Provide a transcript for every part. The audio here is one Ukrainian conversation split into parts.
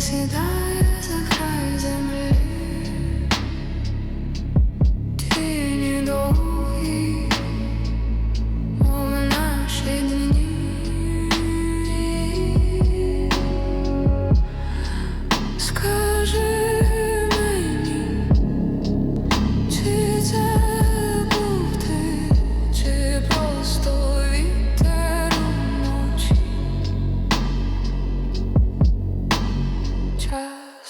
сідає за край землі.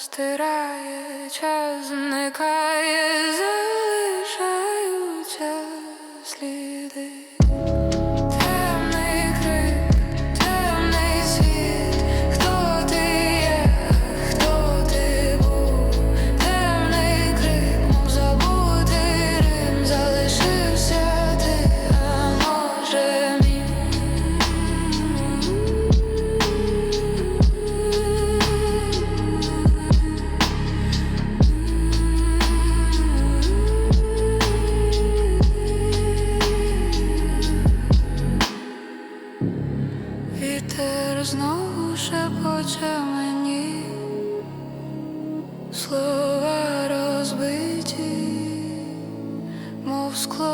стирає час зникає. вітер знову шепоче мені, слова розбиті, мов скло.